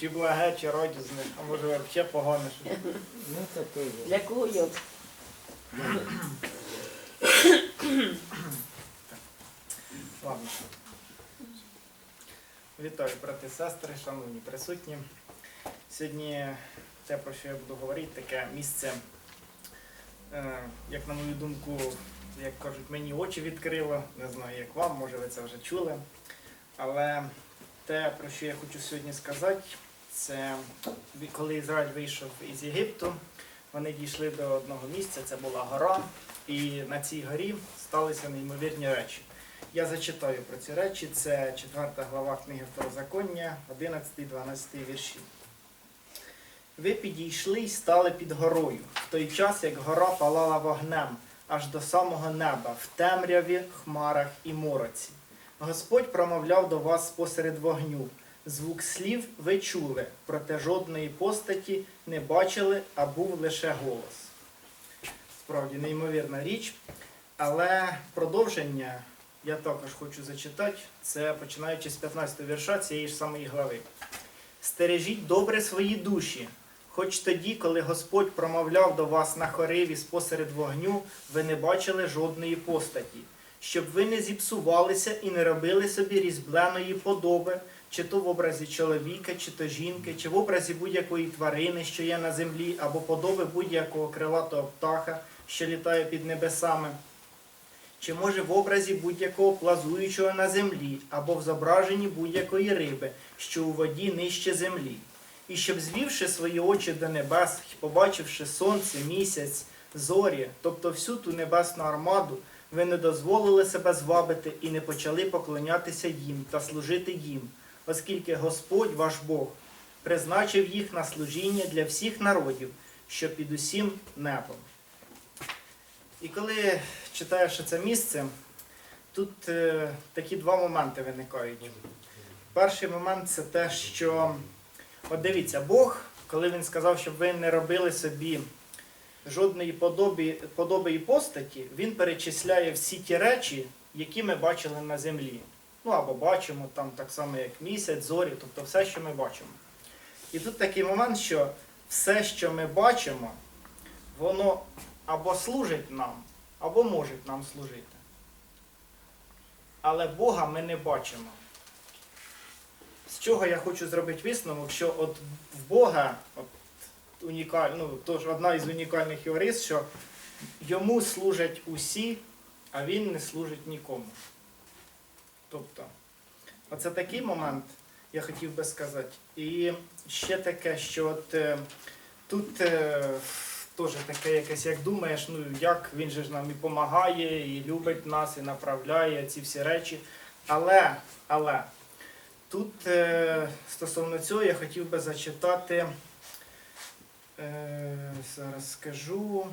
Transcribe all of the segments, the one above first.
Чи благе, чи радісне, а може взагалі погане щось. Ну, таке є. Для кого йод? Ладно. Вітаю, брати і сестри, шановні присутні. Сьогодні те, про що я буду говорити, таке місце, е, як на мою думку, як кажуть, мені очі відкрило. Не знаю, як вам, може ви це вже чули. Але те, про що я хочу сьогодні сказати, це коли Ізраїль вийшов із Єгипту, вони дійшли до одного місця, це була гора, і на цій горі сталися неймовірні речі. Я зачитаю про ці речі. Це 4 глава книги Второзаконня, 11-12 вірші. Ви підійшли й стали під горою, в той час, як гора палала вогнем, аж до самого неба, в темряві, хмарах і мороці. Господь промовляв до вас посеред вогню. Звук слів ви чули, проте жодної постаті не бачили, а був лише голос. Справді неймовірна річ. Але продовження я також хочу зачитати. Це починаючи з 15 вірша цієї ж самої глави. Стережіть добре свої душі, хоч тоді, коли Господь промовляв до вас на хориві спосеред вогню, ви не бачили жодної постаті, щоб ви не зіпсувалися і не робили собі різьбленої подоби, чи то в образі чоловіка, чи то жінки, чи в образі будь-якої тварини, що є на землі, або подоби будь-якого крилатого птаха, що літає під небесами чи може в образі будь-якого плазуючого на землі, або в зображенні будь-якої риби, що у воді нижче землі. І щоб звівши свої очі до небес, і побачивши сонце, місяць, зорі, тобто всю ту небесну армаду, ви не дозволили себе звабити і не почали поклонятися їм та служити їм, оскільки Господь ваш Бог призначив їх на служіння для всіх народів, що під усім небом. І коли читаєш це місце, тут е, такі два моменти виникають. Перший момент це те, що, от дивіться, Бог, коли він сказав, щоб ви не робили собі жодної подоби, подоби і постаті, він перечисляє всі ті речі, які ми бачили на землі. Ну або бачимо там так само, як місяць, зорі, тобто все, що ми бачимо. І тут такий момент, що все, що ми бачимо, воно або служить нам, або може нам служити. Але Бога ми не бачимо. З чого я хочу зробити висновок, що от в Бога от, унікаль, ну, тож одна із унікальних його рис, що йому служать усі, а він не служить нікому. Тобто, оце такий момент, я хотів би сказати. І ще таке, що от е, тут е, теж таке якесь, як думаєш, ну як він же ж нам і допомагає, і любить нас, і направляє ці всі речі. Але, але тут е, стосовно цього я хотів би зачитати, зараз скажу,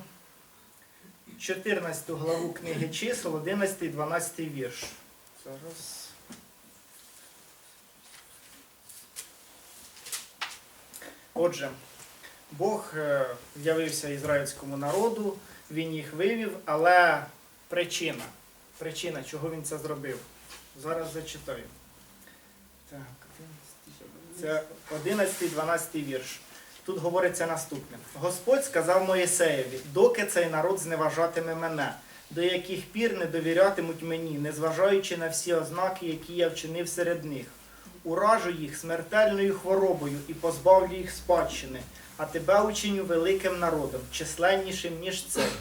14 главу книги чисел, 11 і 12 вірш. Зараз. Отже, Бог е, явився ізраїльському народу, він їх вивів, але причина, причина, чого він це зробив. Зараз зачитаю. Так, це 11-12 вірш. Тут говориться наступне. Господь сказав Моїсеєві, доки цей народ зневажатиме мене, до яких пір не довірятимуть мені, незважаючи на всі ознаки, які я вчинив серед них. Уражу їх смертельною хворобою і позбавлю їх спадщини, а тебе учиню великим народом, численнішим, ніж цей.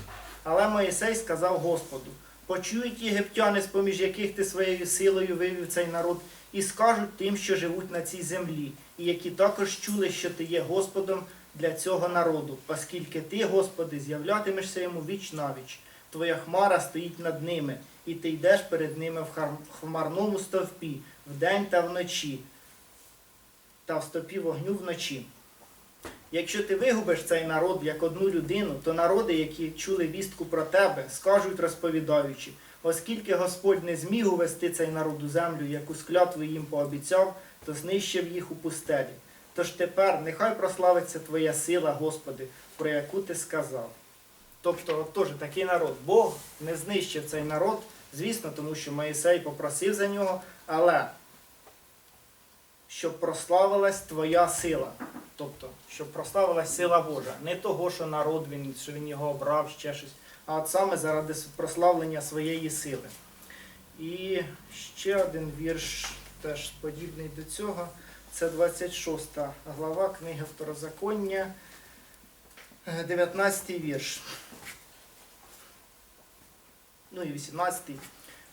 Але Моїсей сказав Господу: почують єгиптяни, з-поміж яких ти своєю силою вивів цей народ, і скажуть тим, що живуть на цій землі, і які також чули, що ти є Господом для цього народу, оскільки ти, Господи, з'являтимешся йому віч навіч. Твоя хмара стоїть над ними, і ти йдеш перед ними в хмарному стовпі, вдень та вночі, та в стопі вогню вночі. Якщо ти вигубиш цей народ як одну людину, то народи, які чули вістку про тебе, скажуть розповідаючи, оскільки Господь не зміг увести цей народ у землю, яку склятву їм пообіцяв, то знищив їх у пустелі. Тож тепер нехай прославиться Твоя сила, Господи, про яку ти сказав. Тобто, от теж такий народ. Бог не знищив цей народ, звісно, тому що Моїсей попросив за нього, але щоб прославилась твоя сила. Тобто, щоб прославилась сила Божа. Не того, що народ він, що він його обрав, ще щось, а саме заради прославлення своєї сили. І ще один вірш, теж подібний до цього. Це 26 глава книги Второзаконня, е, 19 вірш. Ну і 18.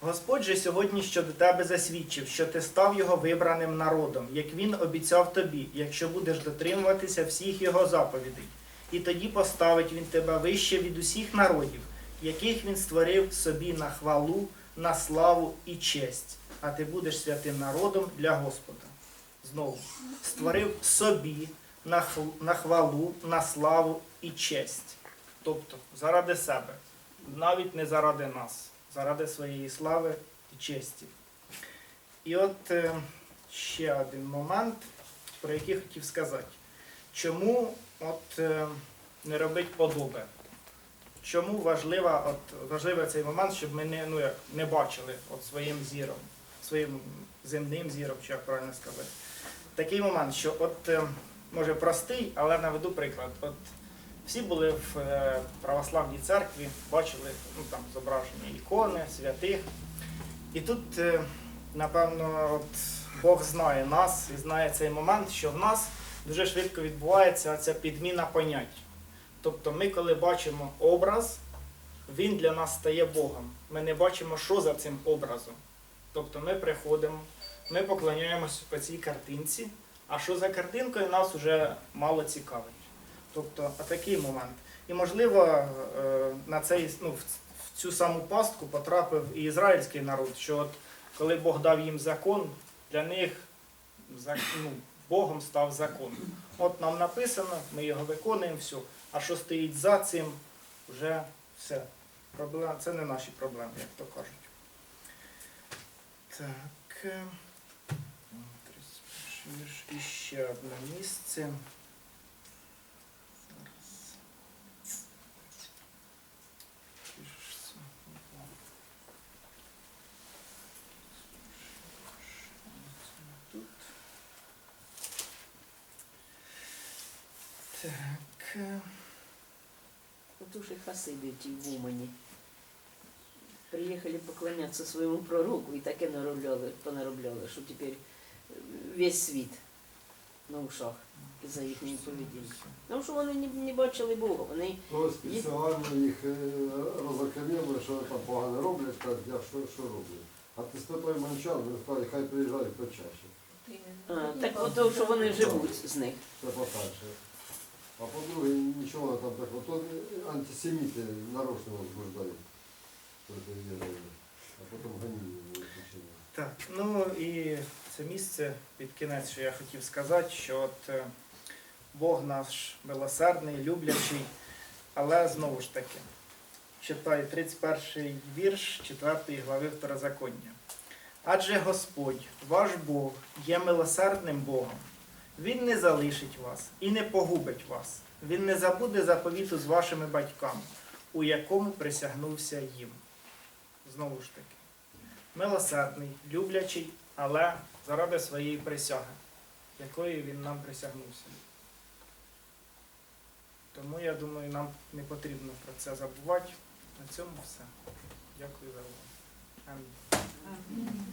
Господь же сьогодні щодо тебе засвідчив, що ти став його вибраним народом, як він обіцяв тобі, якщо будеш дотримуватися всіх його заповідей. І тоді поставить він тебе вище від усіх народів, яких він створив собі на хвалу, на славу і честь. А ти будеш святим народом для Господа. Знову створив собі на хвалу, на славу і честь. Тобто заради себе, навіть не заради нас, заради своєї слави і честі. І от е, ще один момент, про який хотів сказати. Чому от, е, не робить подоби? Чому важлива, от, важливий цей момент, щоб ми не, ну, як, не бачили от, своїм зіром, своїм земним зіром, чи як правильно сказати. Такий момент, що от, е, може простий, але наведу приклад. От, всі були в е, православній церкві, бачили ну, там, зображення ікони, святих. І тут, е, напевно, от, Бог знає нас і знає цей момент, що в нас дуже швидко відбувається ця підміна понять. Тобто ми, коли бачимо образ, він для нас стає Богом. Ми не бачимо, що за цим образом. Тобто ми приходимо, ми поклоняємося по цій картинці, а що за картинкою нас вже мало цікавить. Тобто, а такий момент. І можливо, е, на цей, ну, в цю саму пастку потрапив і ізраїльський народ, що от коли Бог дав їм закон, для них ну, Богом став закон. От нам написано, ми його виконуємо, все. А що стоїть за цим, вже все. Проблем, це не наші проблеми, як то кажуть. Так. е, 31 вірш. І ще одне місце. Зараз. Де ж це було? Тут. Так. е, Вот уже хасиды эти в Умані. Приехали поклоняться своему пророку и так и наробляли, понаробляли, що тепер весь світ на ушах за їхнім поведінкою. Тому що вони не, не бачили Бога, вони То спеціально їх е, розокремили, що там погано роблять, кажуть, я що, що роблю. А ти спитай манчан, каже, хай приїжджають почаще. а, так от що вони живуть з них. Це по-перше. А по-друге, нічого там такого. То антисеміти нарочно возбуждають. А потім ганіння будуть. Так, ну і це місце під кінець, що я хотів сказати, що от е, Бог наш милосердний, люблячий, але знову ж таки, читаю 31 вірш 4 глави Второзаконня. Адже Господь, ваш Бог, є милосердним Богом. Він не залишить вас і не погубить вас. Він не забуде заповіту з вашими батьками, у якому присягнувся їм. Знову ж таки милосердний, люблячий, але заради своєї присяги, якої він нам присягнувся. Тому я думаю, нам не потрібно про це забувати. На цьому все. Дякую за увагу. Амінь.